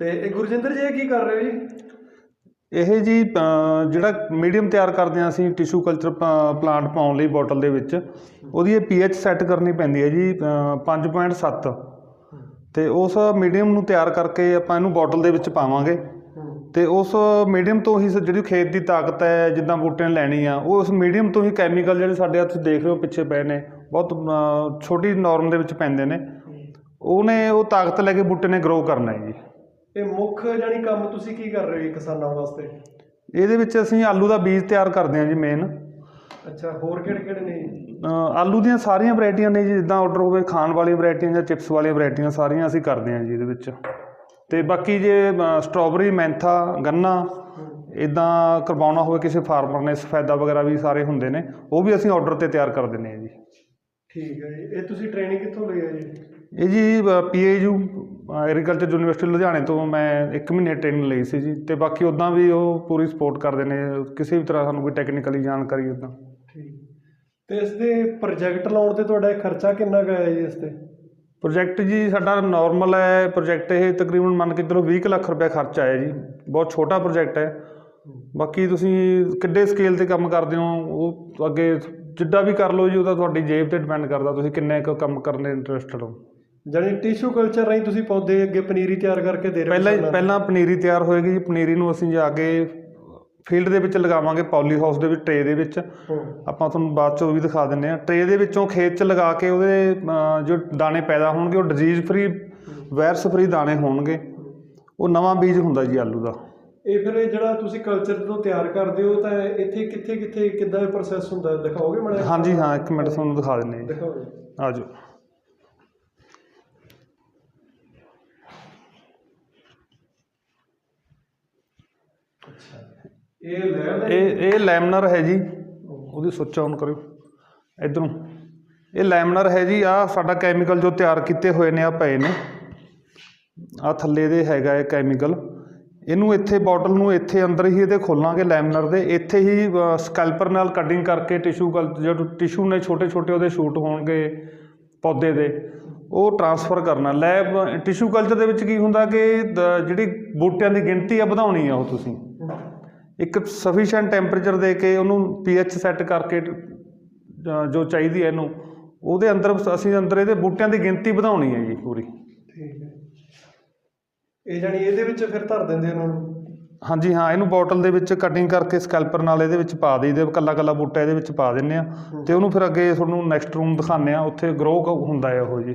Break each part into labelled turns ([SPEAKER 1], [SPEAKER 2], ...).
[SPEAKER 1] ਤੇ ਇਹ ਗੁਰਜਿੰਦਰ ਜੀ ਇਹ ਕੀ ਕਰ ਰਹੇ ਹੋ ਜੀ?
[SPEAKER 2] ਇਹ ਜੀ ਅ, ਜਿਹੜਾ ਮੀਡੀਅਮ ਤਿਆਰ ਕਰਦੇ ਹਾਂ ਅਸੀਂ ਟਿਸ਼ੂ ਕਲਚਰ ਪਲਾਂਟ ਪਾਉਣ ਲਈ ਬੋਟਲ ਦੇ ਵਿੱਚ ਉਹਦੀ ਇਹ ਪੀਐਚ ਸੈੱਟ ਕਰਨੀ ਪੈਂਦੀ ਹੈ ਜੀ ਅ, 5.7 ਤੇ ਉਸ ਮੀਡੀਅਮ ਨੂੰ ਤਿਆਰ ਕਰਕੇ ਆਪਾਂ ਇਹਨੂੰ ਬੋਟਲ ਦੇ ਵਿੱਚ ਪਾਵਾਂਗੇ। ਤੇ ਉਸ ਮੀਡੀਅਮ ਤੋਂ ਹੀ ਸ- ਜਿਹੜੀ ਖੇਤ ਦੀ ਤਾਕਤ ਹੈ ਜਿੱਦਾਂ ਬੂਟੇ ਨੇ ਲੈਣੀ ਆ ਉਹ ਉਸ ਮੀਡੀਅਮ ਤੋਂ ਹੀ ਕੈਮੀਕਲ ਜਿਹੜੇ ਸਾਡੇ ਹੱਥ ਦੇਖ ਰਹੇ ਹੋ ਪਿੱਛੇ ਪਏ ਨੇ ਬਹੁਤ ਅ, ਛੋਟੀ ਨੋਰਮ ਦੇ ਵਿੱਚ ਪੈਂਦੇ ਨੇ। ਉਹਨੇ ਉਹ ਤਾਕਤ ਲੈ ਕੇ ਬੂਟੇ ਨੇ ਗਰੋ ਕਰਨਾ ਹੈ ਜੀ।
[SPEAKER 1] ਇਹ ਮੁੱਖ ਜਾਨੀ ਕੰਮ ਤੁਸੀਂ ਕੀ ਕਰ ਰਹੇ ਹੋ ਕਿਸਾਨਾਂ ਵਾਸਤੇ?
[SPEAKER 2] ਇਹਦੇ ਵਿੱਚ ਅਸੀਂ ਆਲੂ ਦਾ ਬੀਜ ਤਿਆਰ ਕਰਦੇ ਹਾਂ ਜੀ ਮੇਨ
[SPEAKER 1] ਅੱਛਾ ਹੋਰ ਕਿਹੜੇ ਕਿਹੜੇ ਨੇ?
[SPEAKER 2] ਆਲੂ ਦੀਆਂ ਸਾਰੀਆਂ ਵੈਰਾਈਟੀਆਂ ਨੇ ਜੀ ਜਿੱਦਾਂ ਆਰਡਰ ਹੋਵੇ ਖਾਣ ਵਾਲੀਆਂ ਵੈਰਾਈਟੀਆਂ ਜਾਂ ਚਿਪਸ ਵਾਲੀਆਂ ਵੈਰਾਈਟੀਆਂ ਸਾਰੀਆਂ ਅਸੀਂ ਕਰਦੇ ਹਾਂ ਜੀ ਇਹਦੇ ਵਿੱਚ। ਤੇ ਬਾਕੀ ਜੇ ਸਟ੍ਰਾਬੇਰੀ ਮੈਂਥਾ ਗੰਨਾ ਇਦਾਂ ਕਰਵਾਉਣਾ ਹੋਵੇ ਕਿਸੇ ਫਾਰਮਰ ਨੇ ਸਫੈਦਾ ਵਗੈਰਾ ਵੀ ਸਾਰੇ ਹੁੰਦੇ ਨੇ ਉਹ ਵੀ ਅਸੀਂ ਆਰਡਰ ਤੇ ਤਿਆਰ ਕਰ ਦਿੰਦੇ ਹਾਂ ਜੀ।
[SPEAKER 1] ਠੀਕ ਹੈ ਜੀ। ਇਹ ਤੁਸੀਂ ਟ੍ਰੇਨਿੰਗ ਕਿੱਥੋਂ ਲਈ ਹੈ ਜੀ?
[SPEAKER 2] ਇਹ ਜੀ ਪੀਏਯੂ ਐਗਰੀਕਲਚਰ ਯੂਨੀਵਰਸਿਟੀ ਲੁਧਿਆਣੇ ਤੋਂ ਮੈਂ 1 ਮਹੀਨੇ ਟ੍ਰੇਨਿੰਗ ਲਈ ਸੀ ਜੀ। ਤੇ ਬਾਕੀ ਉਦਾਂ ਵੀ ਉਹ ਪੂਰੀ ਸਪੋਰਟ ਕਰਦੇ ਨੇ। ਕਿਸੇ ਵੀ ਤਰ੍ਹਾਂ ਸਾਨੂੰ ਕੋਈ ਟੈਕਨੀਕਲੀ ਜਾਣਕਾਰੀ ਉਦਾਂ
[SPEAKER 1] ਠੀਕ। ਤੇ ਇਸ ਦੇ ਪ੍ਰੋਜੈਕਟ ਲਾਉਣ ਤੇ ਤੁਹਾਡਾ ਖਰਚਾ ਕਿੰਨਾ ਕੁ ਆਇਆ ਜੀ ਇਸ ਤੇ?
[SPEAKER 2] ਪ੍ਰੋਜੈਕਟ ਜੀ ਸਾਡਾ ਨਾਰਮਲ ਹੈ। ਪ੍ਰੋਜੈਕਟ ਇਹ ਤਕਰੀਬਨ ਮੰਨ ਕੇ ਚਲੋ 20 ਕੁ ਲੱਖ ਰੁਪਏ ਖਰਚ ਆਇਆ ਜੀ। ਬਹੁਤ ਛੋਟਾ ਪ੍ਰੋਜੈਕਟ ਹੈ। ਬਾਕੀ ਤੁਸੀਂ ਕਿੱਡੇ ਸਕੇਲ ਤੇ ਕੰਮ ਕਰਦੇ ਹੋ ਉਹ ਅੱਗੇ ਜਿੱਡਾ ਵੀ ਕਰ ਲਓ ਜੀ ਉਹਦਾ ਤੁਹਾਡੀ ਜੇਬ ਤੇ ਡਿਪੈਂਡ ਕਰਦਾ ਤੁਸੀਂ ਕਿੰਨੇ ਕੁ ਕੰਮ ਕਰਨ ਦੇ ਇੰਟਰਸਟਡ ਹੋ।
[SPEAKER 1] ਜਾਨੀ ਟਿਸ਼ੂ ਕਲਚਰ ਰਾਹੀਂ ਤੁਸੀਂ ਪੌਦੇ ਅੱਗੇ ਪਨੀਰੀ ਤਿਆਰ ਕਰਕੇ ਦੇ ਰਹੇ ਹੋ
[SPEAKER 2] ਪਹਿਲਾਂ
[SPEAKER 1] ਕਿਸਾਨਾਂ।
[SPEAKER 2] ਪਹਿਲਾਂ ਪਨੀਰੀ ਤਿਆਰ ਹੋਏਗੀ ਜੀ ਪਨੀਰੀ ਨੂੰ ਅਸੀਂ ਜਾ ਕੇ ਫੀਲਡ ਦੇ ਵਿੱਚ ਲਗਾਵਾਂਗੇ ਪੌਲੀ ਹਾਊਸ ਦੇ ਵਿੱਚ ਟਰੇ ਦੇ ਵਿੱਚ। ਆਪਾਂ ਤੁਹਾਨੂੰ ਬਾਅਦ ਚ ਉਹ ਵੀ ਦਿਖਾ ਦਿੰਦੇ ਆ ਟਰੇ ਦੇ ਵਿੱਚੋਂ ਖੇਤ ਚ ਲਗਾ ਕੇ ਉਹਦੇ ਜੋ ਦਾਣੇ ਪੈਦਾ ਹੋਣਗੇ ਉਹ ਡਿਜ਼ੀਜ਼ ਫਰੀ ਵਾਇਰਸ ਫਰੀ ਦਾਣੇ ਹੋਣਗੇ। ਉਹ ਨਵਾਂ ਬੀਜ ਹੁੰਦਾ ਜੀ ਆਲੂ ਦਾ।
[SPEAKER 1] ਇਹ ਫਿਰ ਇਹ ਜਿਹੜਾ ਤੁਸੀਂ ਕਲਚਰ ਤੋਂ ਤਿਆਰ ਕਰਦੇ ਹੋ ਤਾਂ ਇੱਥੇ ਕਿੱਥੇ ਕਿੱਥੇ ਕਿੱਦਾਂ ਇਹ ਪ੍ਰੋਸੈਸ ਹੁੰਦਾ? ਦਿਖਾਓਗੇ ਮਾੜਾ
[SPEAKER 2] ਹਾਂਜੀ ਹਾਂ ਇੱਕ ਮਿੰਟ ਤੁਹਾਨੂੰ ਦਿਖਾ ਦਿੰਦੇ ਹਾਂ ਜੀ।
[SPEAKER 1] ਦਿਖਾਓ ਜੀ
[SPEAKER 2] ਆ ਜਾਓ
[SPEAKER 1] ਇਹ ਲੈਬ
[SPEAKER 2] ਇਹ ਇਹ ਲੈਮਨਰ ਹੈ ਜੀ। ਉਹਦੀ ਸੁੱਚ ਆਨ ਕਰਿਓ। ਇਧਰੋਂ। ਇਹ ਲੈਮਨਰ ਹੈ ਜੀ। ਆ ਸਾਡਾ ਕੈਮੀਕਲ ਜੋ ਤਿਆਰ ਕੀਤੇ ਹੋਏ ਨੇ ਆ ਪਏ ਨੇ। ਆ ਥੱਲੇ ਦੇ ਹੈਗਾ ਇਹ ਕੈਮੀਕਲ ਇਹਨੂੰ ਇੱਥੇ ਬੋਟਲ ਨੂੰ ਇੱਥੇ ਅੰਦਰ ਹੀ ਇਹਦੇ ਖੋਲਾਂਗੇ ਲੈਮਨਰ ਦੇ। ਇੱਥੇ ਹੀ ਸਕੈਲਪਰ ਨਾਲ ਕਟਿੰਗ ਕਰਕੇ ਟਿਸ਼ੂ ਕਲ ਜਿਹੜੇ ਟਿਸ਼ੂ ਨੇ ਛੋਟੇ ਛੋਟੇ ਉਹਦੇ ਸ਼ੂਟ ਹੋਣਗੇ ਪੌਦੇ ਦੇ, ਉਹ ਟਰਾਂਸਫਰ ਕਰਨਾ। ਲੈਬ ਟਿਸ਼ੂ ਕਲਚਰ ਦੇ ਵਿੱਚ ਕੀ ਹੁੰਦਾ ਕਿ ਜਿਹੜੀ ਬੂਟਿਆਂ ਦੀ ਗਿਣਤੀ ਆ, ਵਧਾਉਣੀ ਆ ਉਹ ਤੁਸੀਂ। ਇੱਕ ਸਫੀਸ਼ੀਐਂਟ ਟੈਂਪਰੇਚਰ ਦੇ ਕੇ ਉਹਨੂੰ ਪੀਐਚ ਸੈੱਟ ਕਰਕੇ ਜੋ ਚਾਹੀਦੀ ਹੈ ਇਹਨੂੰ, ਉਹਦੇ ਅੰਦਰ, ਅਸੀਂ ਅੰਦਰ ਇਹਦੇ ਬੂਟਿਆਂ ਦੀ ਗਿਣਤੀ ਵਧਾਉਣੀ ਹੈ ਜੀ ਪੂਰੀ।
[SPEAKER 1] ਠੀਕ ਹੈ। ਇਹ ਜਾਨੀ ਇਹਦੇ ਵਿੱਚ ਫਿਰ ਧਰ ਦਿੰਦੇ ਉਹਨਾਂ ਨੂੰ?
[SPEAKER 2] ਹਾਂਜੀ ਹਾਂ ਇਹਨੂੰ ਬੋਟਲ ਦੇ ਵਿੱਚ ਕਟਿੰਗ ਕਰਕੇ ਸਕੈਲਪਰ ਨਾਲ ਇਹਦੇ ਵਿੱਚ ਪਾ ਦੇਈਦੇ ਕੱਲਾ ਕੱਲਾ ਬੂਟਾ ਇਹਦੇ ਵਿੱਚ ਪਾ ਦਿੰਨੇ ਆ। ਤੇ ਉਹਨੂੰ ਫਿਰ ਅੱਗੇ ਤੁਹਾਨੂੰ ਨੈਕਸਟ ਰੂਮ ਦਿਖਾਉਂਦੇ ਆ ਉੱਥੇ ਗਰੋ ਹੁੰਦਾ ਹੈ ਉਹ ਜੀ।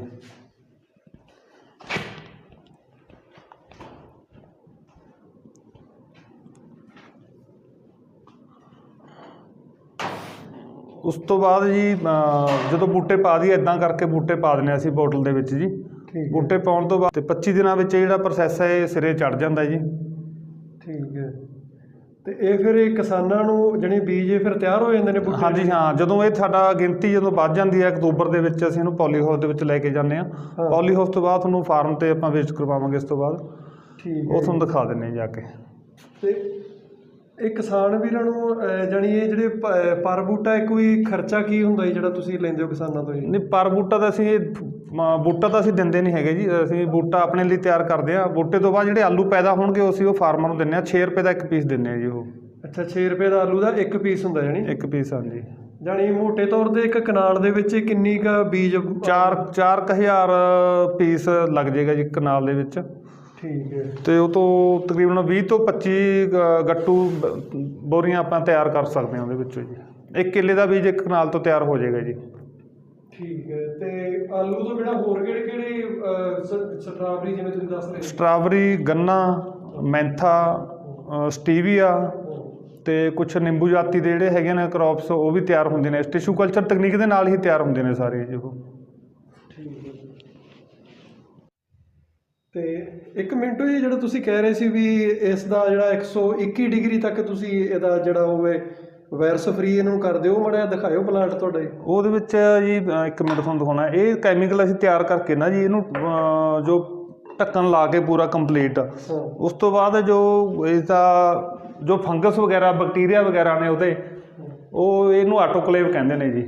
[SPEAKER 2] ਉਸ ਤੋਂ ਬਾਅਦ ਜੀ ਜਦੋਂ ਬੂਟੇ ਪਾ ਦਈਏ ਇਦਾਂ ਕਰਕੇ ਬੂਟੇ ਪਾ ਹਾਂ ਅਸੀਂ ਬੋਟਲ ਦੇ ਵਿੱਚ ਜੀ।
[SPEAKER 1] ਠੀਕ
[SPEAKER 2] ਬੂਟੇ ਪਾਉਣ ਤੋਂ ਬਾਅਦ ਤੇ 25 ਦਿਨਾਂ ਵਿੱਚ ਇਹ ਜਿਹੜਾ ਪ੍ਰੋਸੈਸ ਹੈ ਇਹ ਸਿਰੇ ਚੜ ਜਾਂਦਾ ਜੀ।
[SPEAKER 1] ਠੀਕ ਹੈ। ਤੇ ਇਹ ਫਿਰ ਇਹ ਕਿਸਾਨਾਂ ਨੂੰ ਜਾਨੀ ਬੀਜ ਇਹ ਫਿਰ ਤਿਆਰ ਹੋ ਜਾਂਦੇ ਨੇ ਬੂਟੇ?
[SPEAKER 2] ਹਾਂਜੀ ਹਾਂ। ਜਦੋਂ ਇਹ ਸਾਡਾ ਗਿਣਤੀ ਜਦੋਂ ਵੱਧ ਜਾਂਦੀ ਹੈ ਅਕਤੂਬਰ ਦੇ ਵਿੱਚ ਅਸੀਂ ਇਹਨੂੰ ਪੋਲੀ ਹਾਊਸ ਦੇ ਵਿੱਚ ਲੈ ਕੇ ਜਾਂਦੇ ਹਾਂ।
[SPEAKER 1] ਹਾਂ।
[SPEAKER 2] ਪੋਲੀ ਹਾਊਸ ਤੋਂ ਬਾਅਦ ਤੁਹਾਨੂੰ ਫਾਰਮ ਤੇ ਆਪਾਂ ਵਿਜ਼ਿਟ ਕਰਵਾਵਾਂਗੇ ਇਸ ਤੋਂ ਬਾਅਦ।
[SPEAKER 1] ਠੀਕ
[SPEAKER 2] ਉਹ
[SPEAKER 1] ਹੈ
[SPEAKER 2] ਤੁਹਾਨੂੰ ਦਿਖਾ ਦਿੰਨੇ ਜਾ ਕੇ।
[SPEAKER 1] ਤੇ ਇਹ ਕਿਸਾਨ ਵੀਰਾਂ ਨੂੰ ਜਾਣੀ ਇਹ ਜਿਹੜੇ ਪਰ ਬੂਟਾ ਕੋਈ ਖਰਚਾ ਕੀ ਹੁੰਦਾ ਜਿਹੜਾ ਤੁਸੀਂ ਲੈਂਦੇ ਹੋ ਕਿਸਾਨਾਂ ਤੋਂ
[SPEAKER 2] ਨਹੀਂ ਪਰ ਬੂਟਾ ਤਾਂ ਅਸੀਂ ਇਹ, ਬੂਟਾ ਤਾਂ ਅਸੀਂ ਦਿੰਦੇ ਨਹੀਂ ਹੈਗੇ ਜੀ ਅਸੀਂ ਬੂਟਾ ਆਪਣੇ ਲਈ ਤਿਆਰ ਕਰਦੇ ਆ ਬੂਟੇ ਤੋਂ ਬਾਅਦ ਜਿਹੜੇ ਆਲੂ ਪੈਦਾ ਹੋਣਗੇ ਉਹ ਅਸੀਂ ਉਹ ਫਾਰਮਰ ਨੂੰ ਦਿੰਨੇ ਆ 6 ਰੁਪਏ ਦਾ ਇੱਕ ਪੀਸ ਦਿੰਨੇ ਆ ਜੀ ਉਹ।
[SPEAKER 1] ਅੱਛਾ 6 ਰੁਪਏ ਦਾ ਆਲੂ ਦਾ ਇੱਕ ਪੀਸ ਹੁੰਦਾ ਜਾਣੀ?
[SPEAKER 2] ਇੱਕ ਪੀਸ ਹਾਂਜੀ।
[SPEAKER 1] ਜਾਣੀ ਮੋٹے ਤੌਰ ਤੇ ਇੱਕ ਕਨਾਲ ਦੇ ਵਿੱਚ ਕਿੰਨੀ ਕ ਬੀਜ
[SPEAKER 2] 4 4000 ਪੀਸ ਲੱਗ ਜਾਏਗਾ ਜੀ ਕਨਾਲ ਦੇ ਵਿੱਚ।
[SPEAKER 1] ਠੀਕ ਹੈ।
[SPEAKER 2] ਤੇ ਉਹ ਤੋਂ ਤਕਰੀਬਨ 20 ਤੋਂ 25 ਗ- ਗੱਟੂ ਬੋਰੀਆਂ ਆਪਾਂ ਤਿਆਰ ਕਰ ਸਕਦੇ ਹਾਂ ਉਹਦੇ ਵਿੱਚੋਂ ਜੀ। ਇੱਕ ਕਿੱਲੇ ਦਾ ਬੀਜ ਇੱਕ ਕਨਾਲ ਤੋਂ ਤਿਆਰ ਹੋ ਜਾਏਗਾ ਜੀ।
[SPEAKER 1] ਠੀਕ ਹੈ ਤੇ ਆਲੂ ਤੋਂ ਬਿਨਾ ਹੋਰ ਕਿਹੜੇ ਕਿਹੜੇ ਸਟਰਾਬਰੀ ਜਿਵੇਂ ਤੁਸੀਂ ਦੱਸ ਰਹੇ
[SPEAKER 2] ਸਟ੍ਰਾਬਰੀ ਗੰਨਾ ਮੈਂਥਾ ਸਟੀਵੀਆ ਤੇ ਕੁਝ ਨਿੰਬੂ ਜਾਤੀ ਦੇ ਜਿਹੜੇ ਹੈਗੇ ਨੇ ਕ੍ਰੌਪਸ ਉਹ ਵੀ ਤਿਆਰ ਹੁੰਦੇ ਨੇ। ਟਿਸ਼ੂ ਕਲਚਰ ਤਕਨੀਕ ਦੇ ਨਾਲ ਹੀ ਤਿਆਰ ਹੁੰਦੇ ਨੇ ਸਾਰੇ ਜੀ ਉਹ
[SPEAKER 1] ਠੀਕ ਹੈ ਤੇ ਇੱਕ ਮਿੰਟ ਜੀ ਜਿਹੜਾ ਤੁਸੀਂ ਕਹਿ ਰਹੇ ਸੀ ਵੀ ਇਸ ਦਾ ਜਿਹੜਾ 121 ਡਿਗਰੀ ਤੱਕ ਤੁਸੀਂ ਇਹਦਾ ਜਿਹੜਾ ਹੋਵੇ ਵਾਇਰਸ ਫ੍ਰੀ ਇਹਨੂੰ ਕਰ ਦਿਓ ਮੜਿਆ ਦਿਖਾਇਓ ਪਲਾਂਟ ਤੁਹਾਡਾ। ਜੀ
[SPEAKER 2] ਉਹਦੇ ਵਿੱਚ ਜੀ ਇੱਕ ਮਿੰਟ ਤੁਹਾਨੂੰ ਦਿਖਾਉਣਾ। ਇਹ ਕੈਮੀਕਲ ਅਸੀਂ ਤਿਆਰ ਕਰਕੇ ਨਾ ਜੀ ਇਹਨੂੰ ਜੋ ਢੱਕਣ ਲਾ ਕੇ ਪੂਰਾ ਕੰਪਲੀਟ ਉਸ ਤੋਂ ਬਾਅਦ ਜੋ ਇਸ ਦਾ ਜੋ ਫੰਗਸ ਵਗੈਰਾ ਬੈਕਟੀਰੀਆ ਵਗੈਰਾ ਨੇ ਉਹਦੇ ਉਹ ਇਹਨੂੰ ਆਟੋਕਲੇਵ ਕਹਿੰਦੇ ਨੇ ਜੀ।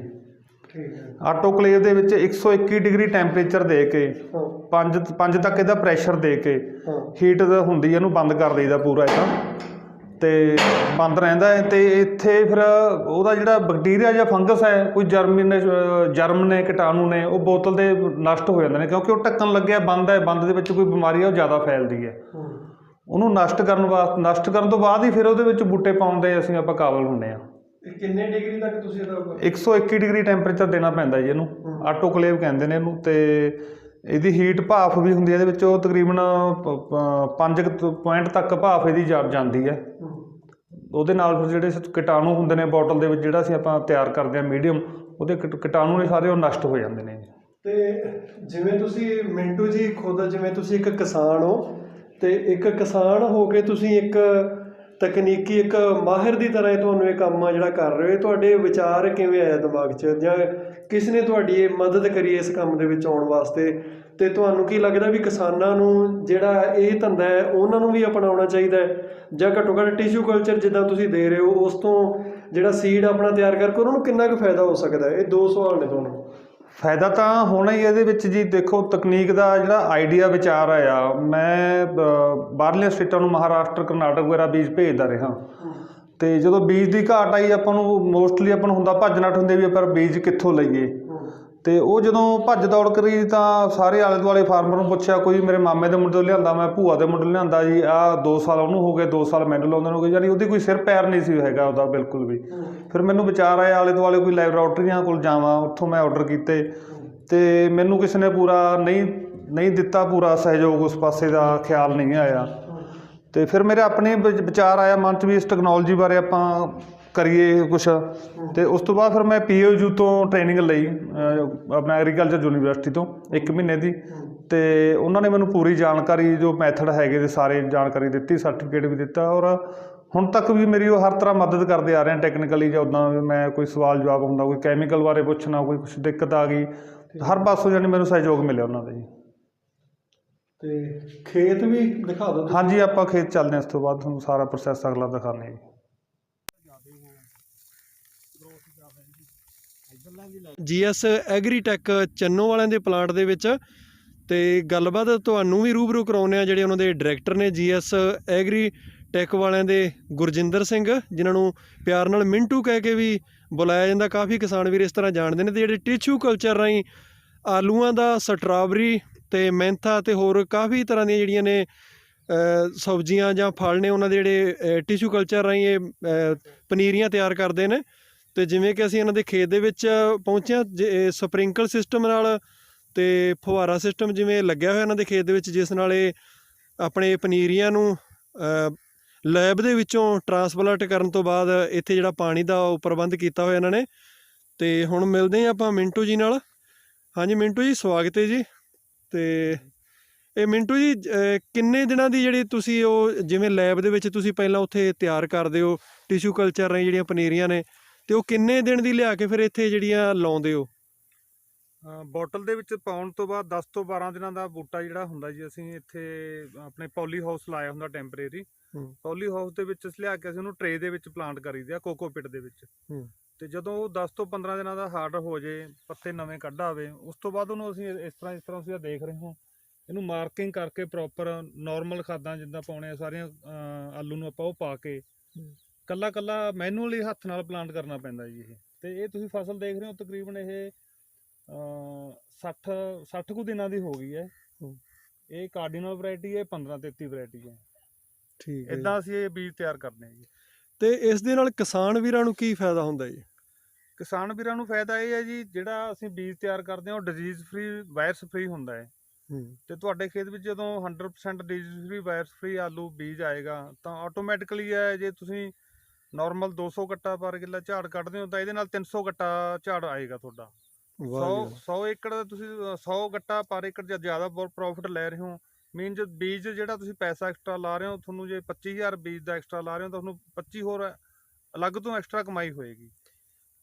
[SPEAKER 1] ਠੀਕ ਹੈ।
[SPEAKER 2] ਆਟੋਕਲੇਵ ਦੇ ਵਿੱਚ 121 ਡਿਗਰੀ ਟੈਂਪਰੇਚਰ ਦੇ ਕੇ
[SPEAKER 1] ਹਾਂ।
[SPEAKER 2] 5 5 ਤੱਕ ਇਹਦਾ ਪ੍ਰੈਸ਼ਰ ਦੇ ਕੇ ਹੀਟ ਹੁੰਦੀ ਇਹਨੂੰ ਬੰਦ ਕਰ ਦਈਦਾ ਪੂਰਾ ਇਹਦਾ। ਤੇ ਬੰਦ ਰਹਿੰਦਾ ਹੈ ਤੇ ਇੱਥੇ ਫਿਰ ਉਹਦਾ ਜਿਹੜਾ ਬੈਕਟੀਰੀਆ ਜਾਂ ਫੰਗਸ ਹੈ ਕੋਈ ਜਰਮ ਨੇ ਅਹ ਜਰਮ ਨੇ ਕੀਟਾਣੂ ਨੇ ਉਹ ਬੋਤਲ ਦੇ ਨਸ਼ਟ ਹੋ ਜਾਂਦੇ ਨੇ ਕਿਉਂਕਿ ਉਹ ਢੱਕਣ ਲੱਗਿਆ ਬੰਦ ਹੈ ਬੰਦ ਦੇ ਵਿੱਚ ਕੋਈ ਬਿਮਾਰੀ ਹੈ ਉਹ ਜ਼ਿਆਦਾ ਫੈਲਦੀ ਹੈ। ਉਹਨੂੰ ਨਸ਼ਟ ਕਰਨ ਵਾਸਤੇ ਨਸ਼ਟ ਕਰਨ ਤੋਂ ਬਾਅਦ ਹੀ ਫਿਰ ਉਹਦੇ ਵਿੱਚ ਬੂਟੇ ਪਾਉਣ ਦੇ ਅਸੀਂ ਆਪਾਂ ਕਾਬਲ ਹੁੰਨੇ ਆ
[SPEAKER 1] ਕਿੰਨੇ ਡਿਗਰੀ ਤੱਕ ਤੁਸੀਂ ਇਹਦਾ
[SPEAKER 2] 121 ਡਿਗਰੀ ਟੈਂਪਰੇਚਰ ਦੇਣਾ ਪੈਂਦਾ ਜੀ ਇਹਨੂੰ। ਆਟੋਕਲੇਵ ਕਹਿੰਦੇ ਨੇ ਇਹਨੂੰ ਤੇ ਇਹਦੀ ਹੀਟ ਭਾਫ ਵੀ ਹੁੰਦੀ ਹੈ ਇਹਦੇ ਵਿੱਚ ਉਹ ਤਕਰੀਬਨ 5 ਪੁਆਇੰਟ ਤੱਕ ਭਾਫ ਇਹਦੀ ਜਾਂਦੀ ਹੈ। ਉਹਦੇ ਨਾਲ ਫਿਰ ਜਿਹੜੇ ਕੀਟਾਣੂ ਹੁੰਦੇ ਨੇ ਬੋਟਲ ਦੇ ਵਿੱਚ ਜਿਹੜਾ ਅਸੀਂ ਆਪਾਂ ਤਿਆਰ ਕਰਦੇ ਹਾਂ ਮੀਡੀਅਮ ਉਹਦੇ ਕੀਟ- ਕੀਟਾਣੂ ਨੇ ਸਾਰੇ ਉਹ ਨਸ਼ਟ ਹੋ ਜਾਂਦੇ ਨੇ
[SPEAKER 1] ਤੇ ਜਿਵੇਂ ਤੁਸੀਂ ਮਿੰਟੂ ਜੀ ਖੁਦ ਜਿਵੇਂ ਤੁਸੀਂ ਇੱਕ ਕਿਸਾਨ ਹੋ ਤੇ ਇੱਕ ਕਿਸਾਨ ਹੋ ਕੇ ਤੁਸੀਂ ਇੱਕ ਤਕਨੀਕੀ ਇੱਕ ਮਾਹਿਰ ਦੀ ਤਰ੍ਹਾਂ ਇਹ ਤੁਹਾਨੂੰ ਇਹ ਕੰਮ ਆ ਜਿਹੜਾ ਕਰ ਰਹੇ ਹੋ ਤੁਹਾਡੇ ਵਿਚਾਰ ਕਿਵੇਂ ਆਇਆ ਦਿਮਾਗ 'ਚ? ਜਾਂ ਕਿਸ ਨੇ ਤੁਹਾਡੀ ਇਹ ਮਦਦ ਕਰੀ ਇਸ ਕੰਮ ਦੇ ਵਿੱਚ ਆਉਣ ਵਾਸਤੇ? ਤੇ ਤੁਹਾਨੂੰ ਕੀ ਲੱਗਦਾ ਵੀ ਕਿਸਾਨਾਂ ਨੂੰ ਜਿਹੜਾ ਇਹ ਧੰਦਾ ਹੈ, ਉਹਨਾਂ ਨੂੰ ਵੀ ਅਪਣਾਉਣਾ ਚਾਹੀਦਾ ਹੈ? ਜਾਂ ਘੱਟੋ ਘੱਟ ਟਿਸ਼ੂ ਕਲਚਰ ਜਿੱਦਾਂ ਤੁਸੀਂ ਦੇ ਰਹੇ ਹੋ, ਉਸ ਤੋਂ ਜਿਹੜਾ ਸੀਡ ਆਪਣਾ ਤਿਆਰ ਕਰਕੇ ਉਹਨਾਂ ਨੂੰ ਕਿੰਨਾ ਕੁ ਫਾਇਦਾ ਹੋ ਸਕਦਾ ਹੈ? ਇਹ ਦੋ ਸਵਾਲ ਨੇ ਤੁਹਾਨੂੰ।
[SPEAKER 2] ਫਾਇਦਾ ਤਾਂ ਹੋਣਾ ਹੀ ਇਹਦੇ ਵਿੱਚ ਜੀ ਦੇਖੋ ਤਕਨੀਕ ਦਾ ਜਿਹੜਾ ਆਈਡੀਆ ਵਿਚਾਰ ਆਇਆ ਮੈਂ ਅ, ਬਾਹਰਲੀਆਂ ਸਟੇਟਾਂ ਨੂੰ ਮਹਾਰਾਸ਼ਟਰ ਕਰਨਾਟਕ ਵਗੈਰਾ ਬੀਜ ਭੇਜਦਾ ਰਿਹਾ। ਤੇ ਜਦੋਂ ਬੀਜ ਦੀ ਘਾਟ ਆਈ ਆਪਾਂ ਨੂੰ ਮੋਸਟਲੀ ਆਪਾਂ ਨੂੰ ਹੁੰਦਾ ਭੱਜ ਨੱਠ ਹੁੰਦੇ ਵੀ ਆਪਾਂ ਬੀਜ ਕਿੱਥੋਂ ਲਈਏ। ਤੇ ਉਹ ਜਦੋਂ ਭੱਜ ਦੌੜ ਕਰੀ ਤਾਂ ਸਾਰੇ ਆਲੇ ਦੁਆਲੇ ਫਾਰਮਰ ਨੂੰ ਪੁੱਛਿਆ, ਕੋਈ ਮੇਰੇ ਮਾਮੇ ਦੇ ਮੁੰਡੇ ਤੋਂ ਲਿਆਂਦਾ, ਮੈਂ ਭੂਆ ਦੇ ਮੁੰਡੇ ਲਿਆਂਦਾ ਜੀ, ਆਹ 2 ਸਾਲ ਉਹਨੂੰ ਹੋ ਗਏ 2 ਸਾਲ ਮੈਨੂੰ ਲਾਉਂਦੇ ਨੂੰ ਹੋ ਗਏ ਯਾਨੀ ਉਹਦੀ ਕੋਈ ਸਿਰ ਪੈਰ ਨਹੀਂ ਸੀ ਹੈਗਾ ਉਹਦਾ ਬਿਲਕੁਲ ਵੀ। ਫਿਰ ਮੈਨੂੰ ਵਿਚਾਰ ਆਇਆ, ਆਲੇ ਦੁਆਲੇ ਕੋਈ ਲੈਬੋਰੇਟਰੀਆਂ ਕੋਲ ਜਾਵਾਂ, ਉੱਥੋਂ ਮੈਂ ਆਰਡਰ ਕੀਤੇ ਤੇ ਮੈਨੂੰ ਕਿਸੇ ਨੇ ਪੂਰਾ ਨਹੀਂ ਨਹੀਂ ਦਿੱਤਾ ਪੂਰਾ ਸਹਿਯੋਗ, ਉਸ ਪਾਸੇ ਦਾ ਖਿਆਲ ਨਹੀਂ ਆਇਆ। ਤੇ ਫਿਰ ਮੇਰੇ ਆਪਣੇ ਵਿਚ- ਵਿਚਾਰ ਆਇਆ, ਮਨ 'ਚ ਵੀ ਇਸ ਟੈਕਨੋਲੋਜੀ ਬਾਰੇ ਆਪਾਂ ਕਰੀਏ ਕੁਛ। ਤੇ ਉਸ ਤੋਂ ਬਾਅਦ ਫਿਰ ਮੈਂ ਪੀਏਯੂ ਤੋਂ ਟ੍ਰੇਨਿੰਗ ਲਈ ਅਹ, ਆਪਣਾ ਐਗਰੀਕਲਚਰ ਯੂਨੀਵਰਸਿਟੀ ਤੋਂ 1 ਮਹੀਨੇ ਦੀ। ਤੇ ਉਹਨਾਂ ਨੇ ਮੈਨੂੰ ਪੂਰੀ ਜਾਣਕਾਰੀ ਜੋ ਮੈਥਡ ਹੈਗੇ ਦੇ ਸਾਰੇ ਜਾਣਕਾਰੀ ਦਿੱਤੀ ਸਰਟੀਫਿਕੇਟ ਵੀ ਦਿੱਤਾ। ਔਰ ਹੁਣ ਤੱਕ ਵੀ ਮੇਰੀ ਉਹ ਹਰ ਤਰ੍ਹਾਂ ਮਦਦ ਕਰਦੇ ਆ ਰਹੇ ਨੇ ਟੈਕਨੀਕਲੀ ਜਾਂ ਉੱਦਾਂ ਮੈਂ ਕੋਈ ਸਵਾਲ ਜਵਾਬ ਹੁੰਦਾ ਕੋਈ ਕੈਮੀਕਲ ਬਾਰੇ ਪੁੱਛਣਾ ਕੋਈ ਕੁਛ ਦਿੱਕਤ ਆ ਗਈ। ਹਰ ਪਾਸੋਂ ਜਾਨੀ ਮੈਨੂੰ ਸਹਿਯੋਗ ਮਿਲਿਆ ਉਹਨਾਂ ਦਾ ਜੀ।
[SPEAKER 1] ਤੇ ਖੇਤ ਵੀ ਦਿਖਾ ਦਿਓ ਤੁਸੀਂ।
[SPEAKER 2] ਹਾਂਜੀ ਆਪਾਂ ਖੇਤ ਚੱਲਦੇ ਹਾਂ ਇਸ ਤੋਂ ਬਾਅਦ ਤੁਹਾਨੂੰ ਸਾਰਾ ਪ੍ਰੋਸੈਸ ਅਗਲਾ ਦਿਖਾਉਂਦੇ ਹਾਂ ਜੀ।
[SPEAKER 1] ਜੀਐਸ ਐਗਰੀਟੈਕ ਚੰਨੋ ਵਾਲਿਆਂ ਦੇ ਪਲਾਂਟ ਦੇ ਵਿੱਚ। ਤੇ ਗੱਲਬਾਤ ਤੁਹਾਨੂੰ ਵੀ ਰੂਬਰੂ ਕਰਾਉਂਦੇ ਆ ਜਿਹੜੇ ਉਹਨਾਂ ਦੇ ਡਾਇਰੈਕਟਰ ਨੇ ਜੀਐਸ ਐਗਰੀਟੈਕ ਵਾਲਿਆਂ ਦੇ ਗੁਰਜਿੰਦਰ ਸਿੰਘ, ਜਿਨ੍ਹਾਂ ਨੂੰ ਪਿਆਰ ਨਾਲ ਮਿੰਟੂ ਕਹਿ ਕੇ ਵੀ ਬੁਲਾਇਆ ਜਾਂਦਾ। ਕਾਫੀ ਕਿਸਾਨ ਵੀਰ ਇਸ ਤਰ੍ਹਾਂ ਜਾਣਦੇ ਨੇ ਤੇ ਜਿਹੜੇ ਟਿਸ਼ੂ ਕਲਚਰ ਰਾਹੀਂ ਆਲੂਆਂ ਦਾ ਸਟਰਾਬਰੀ ਤੇ ਮੈਂਥਾ ਤੇ ਹੋਰ ਕਾਫੀ ਤਰ੍ਹਾਂ ਦੀਆਂ ਜਿਹੜੀਆਂ ਨੇ ਸਬਜ਼ੀਆਂ ਜਾਂ ਫਲ ਨੇ, ਉਹਨਾਂ ਦੇ ਜਿਹੜੇ ਟਿਸ਼ੂ ਕਲਚਰ ਰਾਹੀਂ ਇਹ ਪਨੀਰੀਆਂ ਤਿਆਰ ਕਰਦੇ ਨੇ। ਤੇ ਜਿਵੇਂ ਕਿ ਅਸੀਂ ਇਹਨਾਂ ਦੇ ਖੇਤ ਦੇ ਵਿੱਚ ਪਹੁੰਚਿਆ ਹਾਂ ਸਪ੍ਰਿੰਕਲ ਸਿਸਟਮ ਨਾਲ ਤੇ ਫੁਹਾਰਾ ਸਿਸਟਮ ਜਿਵੇਂ ਲੱਗਿਆ ਹੋਇਆ ਇਹਨਾਂ ਦੇ ਖੇਤ ਦੇ ਵਿੱਚ, ਜਿਸ ਨਾਲ ਇਹ ਆਪਣੇ ਪਨੀਰੀਆਂ ਨੂੰ ਲੈਬ ਦੇ ਵਿੱਚੋਂ ਟਰਾਂਸਪਲਾਂਟ ਕਰਨ ਤੋਂ ਬਾਅਦ ਇੱਥੇ ਜਿਹੜਾ ਪਾਣੀ ਦਾ ਉਹ ਪ੍ਰਬੰਧ ਕੀਤਾ ਹੋਇਆ ਇਹਨਾਂ ਨੇ। ਤੇ ਹੁਣ ਮਿਲਦੇ ਹਾਂ ਆਪਾਂ ਮਿੰਟੂ ਜੀ ਨਾਲ। ਹਾਂਜੀ ਮਿੰਟੂ ਜੀ, ਸਵਾਗਤ ਹੈ ਜੀ। ਤੇ ਇਹ ਮਿੰਟੂ ਜੀ ਕਿੰਨੇ ਦਿਨਾਂ ਦੀ ਜਿਹੜੀ ਤੁਸੀਂ ਉਹ ਜਿਵੇਂ ਲੈਬ ਦੇ ਵਿੱਚ ਤੁਸੀਂ ਪਹਿਲਾਂ ਉੱਥੇ ਤਿਆਰ ਕਰਦੇ ਹੋ, ਟਿਸ਼ੂ ਕਲਚਰ ਰਾਹੀਂ ਜਿਹੜੀਆਂ ਪਨੀਰੀਆਂ ਨੇ ਤੇ ਉਹ ਕਿੰਨੇ ਦਿਨ ਦੀ ਲਿਆ ਕੇ ਫਿਰ ਇੱਥੇ ਜਿਹੜੀਆਂ ਲਾਉਂਦੇ ਹੋ
[SPEAKER 2] ਬੋਟਲ ਦੇ ਵਿੱਚ ਪਾਉਣ ਤੋਂ ਬਾਅਦ 10 ਤੋਂ 12 ਦਿਨਾਂ ਦਾ ਬੂਟਾ ਜਿਹੜਾ ਹੁੰਦਾ ਜੀ ਅਸੀਂ ਇੱਥੇ ਆਪਣੇ ਪੌਲੀ ਹਾਊਸ ਲਾਇਆ ਹੁੰਦਾ ਟੈਂਪਰੇਰੀ। ਪੌਲੀ ਹਾਊਸ ਦੇ ਵਿੱਚ ਲਿਆ ਕੇ ਅਸੀਂ ਉਹਨੂੰ ਟਰੇ ਦੇ ਵਿੱਚ ਪਲਾਂਟ ਕਰੀਦੇ ਆ ਕੋਕੋਪਿਟ ਦੇ ਵਿੱਚ। ਤੇ ਜਦੋਂ ਉਹ 10 ਤੋਂ 15 ਦਿਨਾਂ ਦਾ ਹਾਰਡ ਹੋ ਜੇ ਪੱਤੇ ਨਵੇਂ ਕੱਢ ਆਵੇ ਉਸ ਤੋਂ ਬਾਅਦ ਉਹਨੂੰ ਅਸੀਂ ਇਸ ਤਰ੍ਹਾਂ ਇਸ ਤਰ੍ਹਾਂ ਆਹ ਦੇਖ ਰਹੇ ਹੋ ਇਹਨੂੰ ਮਾਰਕਿੰਗ ਕਰਕੇ ਪ੍ਰੋਪਰ ਨਾਰਮਲ ਖਾਦਾਂ ਜਿੱਦਾਂ ਪਾਉਣੇ ਆ ਸਾਰੀਆਂ ਆਲੂ ਨੂੰ ਆਪਾਂ ਉਹ ਪਾ ਕੇ। ਕੱਲਾ ਕੱਲਾ ਮੈਨੂਅਲੀ ਹੱਥ ਨਾਲ ਪਲਾਂਟ ਕਰਨਾ ਪੈਂਦਾ ਜੀ ਇਹ। ਤੇ ਇਹ ਤੁਸੀਂ ਫਸਲ ਦੇਖ ਰਹੇ ਹੋ ਤਕਰੀਬਨ ਇਹ ਅ 60 60 ਕੁ ਦਿਨਾਂ ਦੀ ਹੋ ਗਈ ਹੈ।
[SPEAKER 1] ਹੂੰ।
[SPEAKER 2] ਇਹ ਕਾਰਡੀਨਲ ਵੈਰਾਈਟੀ ਹੈ 15 33 ਵੈਰਾਈਟੀ ਹੈ।
[SPEAKER 1] ਠੀਕ
[SPEAKER 2] ਇਦਾਂ ਅਸੀਂ ਇਹ ਬੀਜ ਤਿਆਰ ਕਰਦੇ ਹਾਂ ਜੀ।
[SPEAKER 1] ਤੇ ਇਸ ਦੇ ਨਾਲ ਕਿਸਾਨ ਵੀਰਾਂ ਨੂੰ ਕੀ ਫਾਇਦਾ ਹੁੰਦਾ ਜੀ?
[SPEAKER 2] ਕਿਸਾਨ ਵੀਰਾਂ ਨੂੰ ਫਾਇਦਾ ਇਹ ਹੈ ਜੀ ਜਿਹੜਾ ਅਸੀਂ ਬੀਜ ਤਿਆਰ ਕਰਦੇ ਹਾਂ ਉਹ ਡਿਜ਼ੀਜ਼ ਫ੍ਰੀ ਵਾਇਰਸ ਫ੍ਰੀ ਹੁੰਦਾ ਹੈ।
[SPEAKER 1] ਹੂੰ।
[SPEAKER 2] ਤੇ ਤੁਹਾਡੇ ਖੇਤ ਵਿੱਚ ਜਦੋਂ 100% ਡਿਜ਼ੀਜ਼ ਫ੍ਰੀ ਵਾਇਰਸ ਫ੍ਰੀ ਆਲੂ ਬੀਜ ਆਏਗਾ ਤਾਂ ਆਟੋਮੈਟਿਕਲੀ ਹੈ ਜੇ ਤੁਸੀਂ ਨਾਰਮਲ 200 ਗੱਟਾ ਪਰ ਕਿੱਲਾ ਝਾੜ ਕੱਢਦੇ ਹੋ ਤਾਂ ਇਹਦੇ ਨਾਲ 300 ਗੱਟਾ ਝਾੜ ਆਏਗਾ ਤੁਹਾਡਾ। 100
[SPEAKER 1] ਵਾਹ ਜੀ
[SPEAKER 2] 100 ਏਕੜ ਦਾ ਤੁਸੀਂ ਅ, 100 ਗੱਟਾ ਪਰ ਏਕੜ ਜਾਂ ਜ਼ਿਆਦਾ ਪ੍ਰੋਫਿਟ ਲੈ ਰਹੇ ਹੋ। ਮੀਨ ਜੋ ਬੀਜ ਜਿਹੜਾ ਤੁਸੀਂ ਪੈਸਾ ਐਕਸਟਰਾ ਲਾ ਰਹੇ ਹੋ ਤੁਹਾਨੂੰ ਜੇ 25000 ਬੀਜ ਦਾ ਐਕਸਟਰਾ ਲਾ ਰਹੇ ਹੋ ਤਾਂ ਤੁਹਾਨੂੰ 25 ਹੋਰ ਅਲੱਗ ਤੋਂ ਐਕਸਟਰਾ ਕਮਾਈ ਹੋਏਗੀ।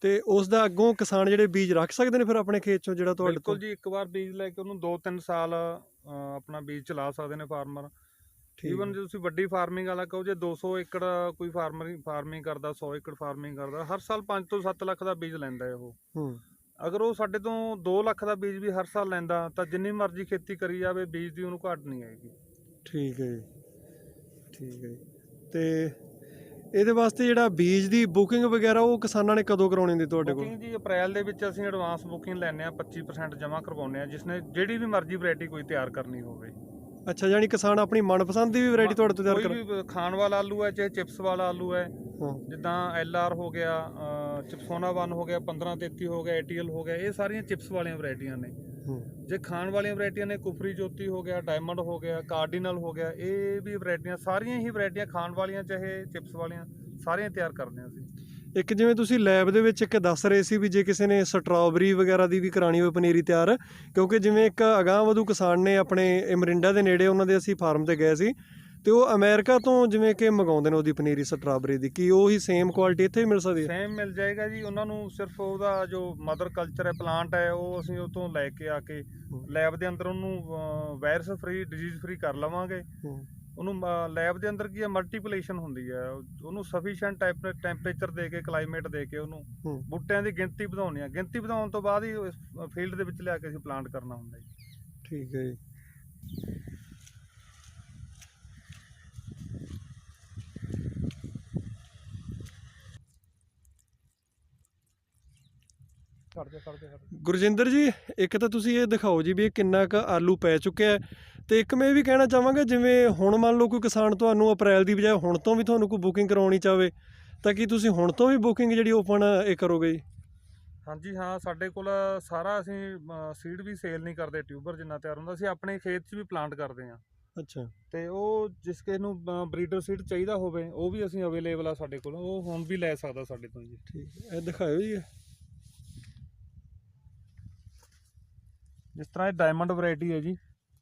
[SPEAKER 1] ਤੇ ਉਸ ਦਾ ਅੱਗੋਂ ਕਿਸਾਨ ਜਿਹੜੇ ਬੀਜ ਰੱਖ ਸਕਦੇ ਨੇ ਫਿਰ ਆਪਣੇ ਖੇਤ ਚੋਂ ਜਿਹੜਾ ਤੁਹਾਡੇ
[SPEAKER 2] ਬਿਲਕੁਲ
[SPEAKER 1] ਤੋਂ
[SPEAKER 2] ਜੀ ਇੱਕ ਵਾਰ ਬੀਜ ਲੈ ਕੇ ਉਹਨੂੰ 2-3 ਸਾਲ ਆਪਣਾ ਬੀਜ ਚਲਾ ਸਕਦੇ ਨੇ ਫਾਰਮਰ ਈਵਨ। ਜੇ ਤੁਸੀਂ ਵੱਡੀ ਫਾਰਮਿੰਗ ਵਾਲਾ ਕਹੋ ਜੇ 200 ਏਕੜ ਕੋਈ ਫਾਰਮਰ ਫਾਰਮਿੰਗ ਕਰਦਾ 100 ਏਕੜ ਫਾਰਮਿੰਗ ਕਰਦਾ ਹਰ ਸਾਲ 5 ਤੋਂ 7 ਲੱਖ ਦਾ ਬੀਜ ਲੈਂਦਾ ਹੈ ਉਹ।
[SPEAKER 1] ਹੂੰ।
[SPEAKER 2] ਅਗਰ ਉਹ ਸਾਡੇ ਤੋਂ 2 ਲੱਖ ਦਾ ਬੀਜ ਵੀ ਹਰ ਸਾਲ ਲੈਂਦਾ ਤਾਂ ਜਿੰਨੀ ਮਰਜ਼ੀ ਖੇਤੀ ਕਰੀ ਜਾਵੇ ਬੀਜ ਦੀ ਉਹਨੂੰ ਘਾਟ ਨਹੀਂ ਆਏਗੀ।
[SPEAKER 1] ਠੀਕ ਹੈ ਜੀ। ਠੀਕ ਹੈ ਤੇ ਇਹਦੇ ਵਾਸਤੇ ਜਿਹੜਾ ਬੀਜ ਦੀ ਬੁਕਿੰਗ ਵਗੈਰਾ ਉਹ ਕਿਸਾਨਾਂ ਨੇ ਕਦੋਂ ਕਰਾਉਣੀ ਹੁੰਦੀ ਤੁਹਾਡੇ ਕੋਲ?
[SPEAKER 2] ਬੁਕਿੰਗ ਜੀ ਅਪ੍ਰੈਲ ਦੇ ਵਿੱਚ ਅਸੀਂ ਐਡਵਾਂਸ ਬੁਕਿੰਗ ਲੈਂਦੇ ਆ 25% ਜਮ੍ਹਾਂ ਕਰਵਾਉਂਦੇ ਆ ਜਿਸਨੇ ਜਿਹੜੀ ਵੀ ਮਰਜ਼ੀ ਵੈਰਾਈਟੀ ਕੋਈ ਤਿਆਰ ਕਰਨੀ ਹੋਵੇ।
[SPEAKER 1] ਅੱਛਾ ਯਾਨੀ ਕਿਸਾਨ ਆਪਣੀ ਮਨਪਸੰਦ ਦੀ ਵੀ ਵੈਰਾਈਟੀ ਤੁਹਾਡੇ ਤੋਂ ਤਿਆਰ ਕਰ
[SPEAKER 2] ਕੋਈ ਵੀ ਖਾਣ ਵਾਲਾ ਆਲੂ ਹੈ ਚਾਹੇ ਚਿਪਸ ਵਾਲਾ ਆਲੂ ਹੈ
[SPEAKER 1] ਹਾਂ।
[SPEAKER 2] ਜਿੱਦਾਂ ਐਲ ਆਰ ਹੋ ਗਿਆ ਚਿਪਸੋਨਾ 1 ਹੋ ਗਿਆ 1533 ਹੋ ਗਿਆ ਏਟੀਐਲ ਹੋ ਗਿਆ ਇਹ ਸਾਰੀਆਂ ਚਿਪਸ ਵਾਲੀਆਂ ਵੈਰਾਈਟੀਆਂ ਨੇ।
[SPEAKER 1] ਹੂੰ।
[SPEAKER 2] ਜੇ ਖਾਣ ਵਾਲੀਆਂ ਵੈਰਾਈਟੀਆਂ ਨੇ ਕੁਫਰੀ ਜੋਤੀ ਹੋ ਗਿਆ ਡਾਇਮੰਡ ਹੋ ਗਿਆ ਕਾਰਡੀਨਲ ਹੋ ਗਿਆ ਇਹ ਵੀ ਵੈਰਾਈਟੀਆਂ ਸਾਰੀਆਂ ਹੀ ਵੈਰਾਈਟੀਆਂ ਖਾਣ ਵਾਲੀਆਂ ਚਾਹੇ ਚਿਪਸ ਵਾਲੀਆਂ ਸਾਰੀਆਂ ਤਿਆਰ ਕਰਦੇ ਹਾਂ ਅਸੀਂ।
[SPEAKER 1] ਇੱਕ ਜਿਵੇਂ ਤੁਸੀਂ ਲੈਬ ਦੇ ਵਿੱਚ ਇੱਕ ਦੱਸ ਰਹੇ ਸੀ ਵੀ ਜੇ ਕਿਸੇ ਨੇ ਸਟ੍ਰਾਬੇਰੀ ਵਗੈਰਾ ਦੀ ਵੀ ਕਰਾਣੀ ਹੋਵੇ ਪਨੀਰੀ ਤਿਆਰ ਕਿਉਂਕਿ ਜਿਵੇਂ ਇੱਕ ਅਗਾਂਹ ਵਧੂ ਕਿਸਾਨ ਨੇ ਆਪਣੇ ਇਹ ਮਰਿੰਡਾ ਦੇ ਨੇੜੇ ਉਹਨਾਂ ਦੇ ਅਸੀਂ ਫਾਰਮ ਤੇ ਗਏ ਸੀ ਤੇ ਉਹ ਅਮਰੀਕਾ ਤੋਂ ਜਿਵੇਂ ਕਿ ਮੰਗਾਉਂਦੇ ਨੇ ਉਹਦੀ ਪਨੀਰੀ ਸਟ੍ਰਾਬੇਰੀ ਦੀ ਕੀ ਉਹੀ ਸੇਮ ਕੁਆਲਿਟੀ ਇੱਥੇ ਮਿਲ ਸਕਦੀ ਹੈ?
[SPEAKER 2] ਸੇਮ ਮਿਲ ਜਾਏਗਾ ਜੀ ਉਹਨਾਂ ਨੂੰ ਸਿਰਫ ਉਹਦਾ ਜੋ ਮਦਰ ਕਲਚਰ ਹੈ ਪਲਾਂਟ ਹੈ ਉਹ ਅਸੀਂ ਉਹ ਤੋਂ ਲੈ ਕੇ ਆ ਕੇ ਲੈਬ ਦੇ ਅੰਦਰ ਉਹਨੂੰ ਵਾਇਰਸ ਫ੍ਰੀ ਡਿਜ਼ੀਜ਼ ਫ੍ਰੀ ਕਰ ਲਵਾਂਗੇ।
[SPEAKER 1] ਹੂੰ।
[SPEAKER 2] ਉਹਨੂੰ ਲੈਬ ਦੇ ਅੰਦਰ ਕੀ ਹੈ ਮਲਟੀਪਲੇਸ਼ਨ ਹੁੰਦੀ ਹੈ। ਉਹ- ਉਹਨੂੰ ਸਫੀਸ਼ੀਐਂਟ ਟੈਂਪਰੇਚਰ ਦੇ ਕੇ ਕਲਾਈਮੇਟ ਦੇ ਕੇ ਉਹਨੂੰ ਬੂਟਿਆਂ ਦੀ ਗਿਣਤੀ ਵਧਾਉਣੀ ਹੈ ਗਿਣਤੀ ਵਧਾਉਣ ਤੋਂ ਬਾਅਦ ਹੀ ਫੀਲਡ ਦੇ ਵਿੱਚ ਲਿਆ ਕੇ ਅਸੀਂ ਪਲਾਂਟ ਕਰਨਾ ਹੁੰਦਾ ਜੀ।
[SPEAKER 1] ਠੀਕ ਹੈ ਜੀ।
[SPEAKER 2] ਕਰਦੇ ਕਰਦੇ ਕਰਦੇ
[SPEAKER 1] ਗੁਰਜਿੰਦਰ ਜੀ ਇੱਕ ਤਾਂ ਤੁਸੀਂ ਇਹ ਦਿਖਾਓ ਜੀ ਵੀ ਇਹ ਕਿੰਨਾ ਕੁ ਆਲੂ ਪੈ ਚੁੱਕਿਆ ਹੈ। ਤੇ ਇੱਕ ਮੈਂ ਇਹ ਵੀ ਕਹਿਣਾ ਚਾਹਾਂਗਾ ਜਿਵੇਂ ਹੁਣ ਮੰਨ ਲਓ ਕੋਈ ਕਿਸਾਨ ਤੁਹਾਨੂੰ ਅਪ੍ਰੈਲ ਦੀ ਬਜਾਏ ਹੁਣ ਤੋਂ ਵੀ ਤੁਹਾਨੂੰ ਕੋਈ ਬੁਕਿੰਗ ਕਰਾਉਣੀ ਚਾਹਵੇ ਤਾਂ ਕੀ ਤੁਸੀਂ ਹੁਣ ਤੋਂ ਵੀ ਬੁਕਿੰਗ ਜਿਹੜੀ ਓਪਨ ਇਹ ਕਰੋਗੇ ਜੀ?
[SPEAKER 2] ਹਾਂਜੀ ਹਾਂ ਸਾਡੇ ਕੋਲ ਸਾਰਾ ਅਸੀਂ ਸੀਡ ਵੀ ਸੇਲ ਨਹੀਂ ਕਰਦੇ ਟਿਊਬਰ ਜਿੰਨਾ ਤਿਆਰ ਹੁੰਦਾ ਅਸੀਂ ਆਪਣੇ ਖੇਤ 'ਚ ਵੀ ਪਲਾਂਟ ਕਰਦੇ ਹਾਂ।
[SPEAKER 1] ਅੱਛਾ।
[SPEAKER 2] ਤੇ ਉਹ ਜਿਸ ਕਿਸੇ ਨੂੰ ਬਰੀਡਰ ਸੀਡ ਚਾਹੀਦਾ ਹੋਵੇ ਉਹ ਵੀ ਅਸੀਂ ਅਵੇਲੇਬਲ ਆ ਸਾਡੇ ਕੋਲ ਉਹ ਹੁਣ ਵੀ ਲੈ ਸਕਦਾ ਸਾਡੇ ਤੋਂ ਜੀ।
[SPEAKER 1] ਠੀਕ ਇਹ ਦਿਖਾਇਓ ਜੀ।
[SPEAKER 2] ਜਿਸ ਤਰ੍ਹਾਂ ਇਹ ਡਾਇਮੰਡ ਵੈਰਾਈਟੀ ਹੈ ਜੀ।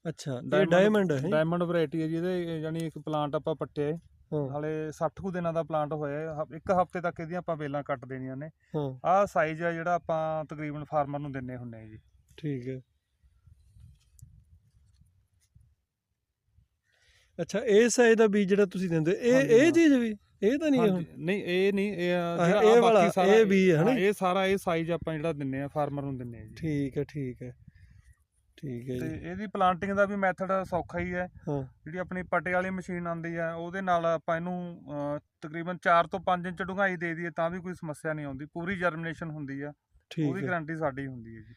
[SPEAKER 1] ਅੱਛਾ ਇਹ ਡਾਇਮੰਡ ਹੈ
[SPEAKER 2] ਡਾਇਮੰਡ ਵੈਰਾਈਟੀ ਹੈ ਜੀ ਇਹਦੇ ਯਾਨੀ ਇੱਕ ਪਲਾਂਟ ਆਪਾਂ ਪੱਟਿਆ ਹੈ
[SPEAKER 1] ਹਾਂ।
[SPEAKER 2] ਹਾਲੇ 60 ਕੁ ਦਿਨਾਂ ਦਾ ਪਲਾਂਟ ਹੋਇਆ ਹੈ ਹ- ਇੱਕ ਹਫ਼ਤੇ ਤੱਕ ਇਹਦੀਆਂ ਆਪਾਂ ਵੇਲਾਂ ਕੱਟ ਦੇਣੀਆਂ ਨੇ
[SPEAKER 1] ਹਾਂ।
[SPEAKER 2] ਆਹ ਸਾਈਜ਼ ਆ ਜਿਹੜਾ ਆਪਾਂ ਤਕਰੀਬਨ ਫਾਰਮਰ ਨੂੰ ਦਿੰਨੇ ਹੁੰਨੇ ਆ ਜੀ।
[SPEAKER 1] ਠੀਕ ਹੈ ਅੱਛਾ ਇਹ ਸਾਈਜ਼ ਦਾ ਬੀਜ ਜਿਹੜਾ ਤੁਸੀਂ ਦਿੰਦੇ ਇਹ
[SPEAKER 2] ਹਾਂਜੀ,
[SPEAKER 1] ਇਹ
[SPEAKER 2] ਹਾਂ।
[SPEAKER 1] ਚੀਜ਼ ਵੀ? ਇਹ ਤਾਂ ਨਹੀਂ ਹੈ ਹੁਣ?
[SPEAKER 2] ਹਾਂਜੀ, ਨਹੀਂ ਇਹ ਨਹੀਂ ਇਹ ਅ,
[SPEAKER 1] ਆਹ,
[SPEAKER 2] ਜਿਹੜਾ
[SPEAKER 1] ਇਹ
[SPEAKER 2] ਆਹ
[SPEAKER 1] ਵਾਲਾ,
[SPEAKER 2] ਬਾਕੀ ਸਾਰਾ
[SPEAKER 1] ਇਹ ਵੀ ਹੈ ਨਾ?
[SPEAKER 2] ਹਾਂ, ਇਹ ਸਾਰਾ ਇਹ ਸਾਈਜ਼ ਆਪਾਂ ਜਿਹੜਾ ਦਿੰਨੇ ਆ ਫਾਰਮਰ ਨੂੰ ਦਿੰਨੇ ਆ ਜੀ।
[SPEAKER 1] ਠੀਕ ਹੈ ਠੀਕ ਹੈ ਠੀਕ ਹੈ
[SPEAKER 2] ਤੇ
[SPEAKER 1] ਜੀ।
[SPEAKER 2] ਇਹਦੀ ਪਲਾਂਟਿੰਗ ਦਾ ਵੀ ਮੈਥਡ ਸੌਖਾ ਹੀ ਹੈ।
[SPEAKER 1] ਹਾਂ।
[SPEAKER 2] ਜਿਹੜੀ ਆਪਣੀ ਪੱਟੇ ਵਾਲੀ ਮਸ਼ੀਨ ਆਉਂਦੀ ਹੈ ਉਹਦੇ ਨਾਲ ਆਪਾਂ ਇਹਨੂੰ ਤਕਰੀਬਨ 4 ਤੋਂ 5 ਇੰਚ ਡੂੰਘਾਈ ਦੇ ਦਈਏ ਤਾਂ ਵੀ ਕੋਈ ਸਮੱਸਿਆ ਨਹੀਂ ਆਉਂਦੀ। ਪੂਰੀ ਜਰਮੀਨੇਸ਼ਨ ਹੁੰਦੀ ਆ।
[SPEAKER 1] ਠੀਕ
[SPEAKER 2] ਉਹਦੀ
[SPEAKER 1] ਹੈ।
[SPEAKER 2] ਗਾਰੰਟੀ ਸਾਡੀ ਹੁੰਦੀ ਹੈ ਜੀ।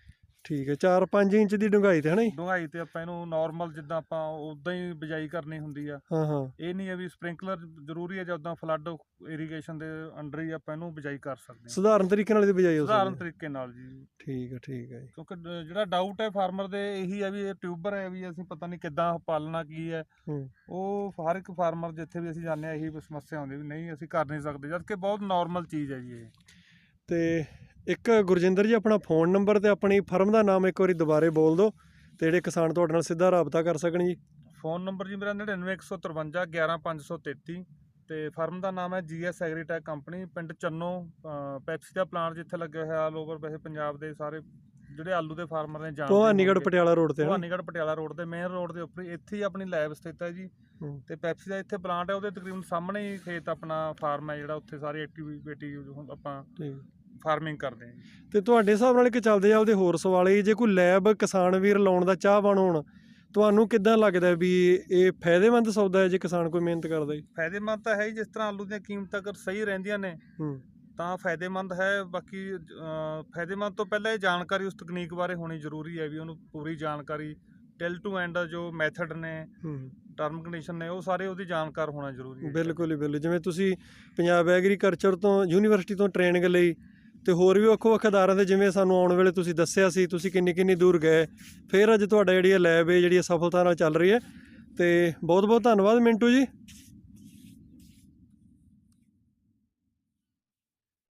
[SPEAKER 1] ਠੀਕ ਹੈ 4-5 ਇੰਚ ਦੀ ਡੂੰਘਾਈ ਤੇ ਹੈ ਨਾ ਜੀ?
[SPEAKER 2] ਡੂੰਘਾਈ ਤੇ ਆਪਾਂ ਇਹਨੂੰ ਨਾਰਮਲ ਜਿੱਦਾਂ ਆਪਾਂ ਉਦਾਂ ਹੀ ਬਿਜਾਈ ਕਰਨੀ ਹੁੰਦੀ ਆ।
[SPEAKER 1] ਹਾਂ ਹਾਂ।
[SPEAKER 2] ਇਹ ਨਹੀਂ ਹੈ ਵੀ ਸਪ੍ਰਿੰਕਲਰ ਜ਼ਰੂਰੀ ਹੈ ਜਦੋਂ ਫਲੱਡ ਇਰੀਗੇਸ਼ਨ ਦੇ ਅੰਡਰ ਹੀ ਆਪਾਂ ਇਹਨੂੰ ਬਿਜਾਈ ਕਰ ਸਕਦੇ ਹਾਂ।
[SPEAKER 1] ਸਧਾਰਨ ਤਰੀਕੇ ਨਾਲ ਇਹਦੀ ਬਿਜਾਈ ਹੋ
[SPEAKER 2] ਸਧਾਰਨ
[SPEAKER 1] ਸਕਦੀ ਹੈ।
[SPEAKER 2] ਤਰੀਕੇ ਨਾਲ ਜੀ।
[SPEAKER 1] ਠੀਕ ਹੈ ਠੀਕ ਹੈ ਜੀ।
[SPEAKER 2] ਕਿਉਂਕਿ ਡ- ਜਿਹੜਾ ਡਾਊਟ ਹੈ ਫਾਰਮਰ ਦੇ ਇਹੀ ਹੈ ਵੀ ਇਹ ਟਿਊਬਰ ਹੈ ਵੀ ਅਸੀਂ ਪਤਾ ਨਹੀਂ ਕਿੱਦਾਂ ਪਾਲਣਾ ਕੀ ਹੈ।
[SPEAKER 1] ਹੂੰ।
[SPEAKER 2] ਉਹ ਹਰ ਇੱਕ ਫਾਰਮਰ ਜਿੱਥੇ ਵੀ ਅਸੀਂ ਜਾਂਦੇ ਆ ਇਹੀ ਸਮੱਸਿਆ ਆਉਂਦੀ ਵੀ ਨਹੀਂ ਅਸੀਂ ਕਰ ਨਹੀਂ ਸਕਦੇ ਜਦ ਕਿ ਬਹੁਤ ਨਾਰਮਲ ਚੀਜ਼ ਹੈ ਜੀ ਇਹ।
[SPEAKER 1] ਤੇ ਇੱਕ ਗੁਰਜਿੰਦਰ ਜੀ ਆਪਣਾ ਫੋਨ ਨੰਬਰ ਤੇ ਆਪਣੀ ਫਰਮ ਦਾ ਨਾਮ ਇੱਕ ਵਾਰੀ ਦੁਬਾਰੇ ਬੋਲ ਦਿਓ ਤੇ ਜਿਹੜੇ ਕਿਸਾਨ ਤੁਹਾਡੇ ਨਾਲ ਸਿੱਧਾ ਰਾਬਤਾ ਕਰ ਸਕਣ ਜੀ
[SPEAKER 2] ਫੋਨ ਨੰਬਰ ਜੀ ਮੇਰਾ 99153 11533 ਤੇ ਫਰਮ ਦਾ ਨਾਮ ਹੈ ਜੀਐਸ ਐਗਰੀਟੈਕ ਕੰਪਨੀ ਪਿੰਡ ਚੰਨੋ ਪੈਪਸੀ ਦਾ ਪਲਾਂਟ ਜਿੱਥੇ ਲੱਗਿਆ ਹੋਇਆ ਆਲ ਓਵਰ ਵੈਸੇ ਪੰਜਾਬ ਦੇ ਸਾਰੇ ਜਿਹੜੇ ਆਲੂ ਦੇ ਫਾਰਮਰ ਨੇ ਜਾਣਦੇ
[SPEAKER 1] ਭਵਾਨੀਗੜ੍ਹ। ਪਟਿਆਲਾ ਰੋਡ ਤੇ?
[SPEAKER 2] ਭਵਾਨੀਗੜ੍ਹ ਪਟਿਆਲਾ ਰੋਡ ਤੇ ਮੇਨ ਰੋਡ ਦੇ ਉੱਪਰ ਇੱਥੇ ਹੀ ਆਪਣੀ ਲੈਬ ਸਥਿਤ ਹੈ ਜੀ। ਤੇ ਪੈਪਸੀ ਦਾ ਇੱਥੇ ਪਲਾਂਟ ਹੈ ਉਹਦੇ ਤਕਰੀਬਨ ਸਾਹਮਣੇ ਹੀ ਖੇਤ ਆਪਣਾ ਫਾਰਮ ਹੈ ਜਿਹੜਾ ਉੱਥੇ ਸਾਰੀ ਐਕਟੀਵਿਟੀ ਆਪਾਂ ਫਾਰਮਿੰਗ ਕਰਦੇ ਹਾਂ।
[SPEAKER 1] ਤੇ ਤੁਹਾਡੇ ਹਿਸਾਬ ਨਾਲ ਇੱਕ ਚੱਲਦੇ ਚੱਲਦੇ ਹੋਰ ਸਵਾਲ ਇਹ ਜੇ ਕੋਈ ਲੈਬ ਕਿਸਾਨ ਵੀਰ ਲਾਉਣ ਦਾ ਚਾਹਵਾਨ ਹੋਣ ਤੁਹਾਨੂੰ ਕਿੱਦਾਂ ਲੱਗਦਾ ਵੀ ਇਹ ਫਾਇਦੇਮੰਦ ਸੌਦਾ ਹੈ ਜੇ ਕਿਸਾਨ ਕੋਈ ਮਿਹਨਤ ਕਰਦਾ ਜੀ
[SPEAKER 2] ਫਾਇਦੇਮੰਦ ਤਾਂ ਹੈ ਹੀ ਜਿਸ ਤਰ੍ਹਾਂ ਆਲੂ ਦੀਆਂ ਕੀਮਤਾਂ ਅਗਰ ਸਹੀ ਰਹਿੰਦੀਆਂ ਨੇ
[SPEAKER 1] ਹੂੰ।
[SPEAKER 2] ਤਾਂ ਫਾਇਦੇਮੰਦ ਹੈ। ਬਾਕੀ ਫਾਇਦੇਮੰਦ ਤੋਂ ਪਹਿਲਾਂ ਇਹ ਜਾਣਕਾਰੀ ਉਸ ਤਕਨੀਕ ਬਾਰੇ ਹੋਣੀ ਜ਼ਰੂਰੀ ਹੈ ਵੀ ਉਹਨੂੰ ਪੂਰੀ ਜਾਣਕਾਰੀ ਟਿਲ ਟੂ ਐਂਡ ਜੋ ਮੈਥਡ ਨੇ
[SPEAKER 1] ਹੂੰ।
[SPEAKER 2] ਟਰਮ ਕੰਡੀਸ਼ਨ ਨੇ ਉਹ ਸਾਰੇ ਉਹਦੀ ਜਾਣਕਾਰ ਹੋਣਾ ਜ਼ਰੂਰੀ ਹੈ।
[SPEAKER 1] ਬਿਲਕੁਲ ਹੀ ਬਿਲਕੁਲ। ਜਿਵੇਂ ਤੁਸੀਂ ਪੰਜਾਬ ਐਗਰੀਕਲਚਰ ਤੋਂ ਯੂਨੀਵਰਸਿਟੀ ਤੋਂ ਟ੍ਰੇਨਿੰਗ ਲਈ ਤੇ ਹੋਰ ਵੀ ਵੱਖੋ ਵੱਖ ਅਦਾਰਿਆਂ ਦੇ ਜਿਵੇਂ ਸਾਨੂੰ ਆਉਣ ਵੇਲੇ ਤੁਸੀਂ ਦੱਸਿਆ ਸੀ, ਤੁਸੀਂ ਕਿੰਨੀ ਕਿੰਨੀ ਦੂਰ ਗਏ, ਫਿਰ ਅੱਜ ਤੁਹਾਡਾ ਜਿਹੜੀ ਇਹ ਲੈਬ ਹੈ ਜਿਹੜੀ ਇਹ ਸਫਲਤਾ ਨਾਲ ਚੱਲ ਰਹੀ ਹੈ। ਤੇ ਬਹੁਤ ਬਹੁਤ ਧੰਨਵਾਦ ਮਿੰਟੂ ਜੀ।